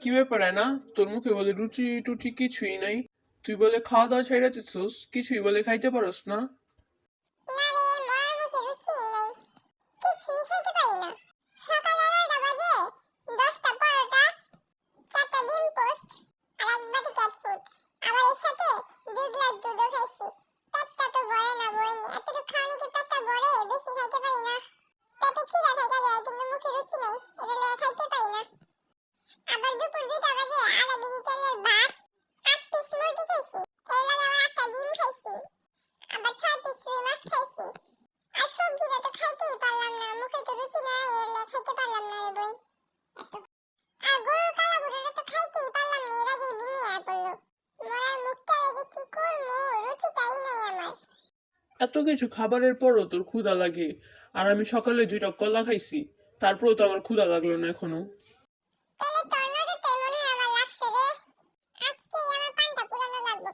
কি ব্যাপারে না তোর মুখে বলে রুচি টুচি কিছুই নাই। তুই বলে খাওয়া দাওয়া ছাইড়া দিচ্ছিস কিছুই বলে খাইতে পারস না। না রে মুখে রুচি নাই। কিছুই খাইতে পারি না। তো না পারলাম না তো না এত কিছু খাবারের পরও তোর ক্ষুধা লাগে। আর আমি সকালে দুইটা কলা খাইছি, তারপরেও তো আমার ক্ষুধা লাগল না এখনও তাহলে তোর নজরটাই মনে হয় আমার লাগছে রে আজকে আমার পানটা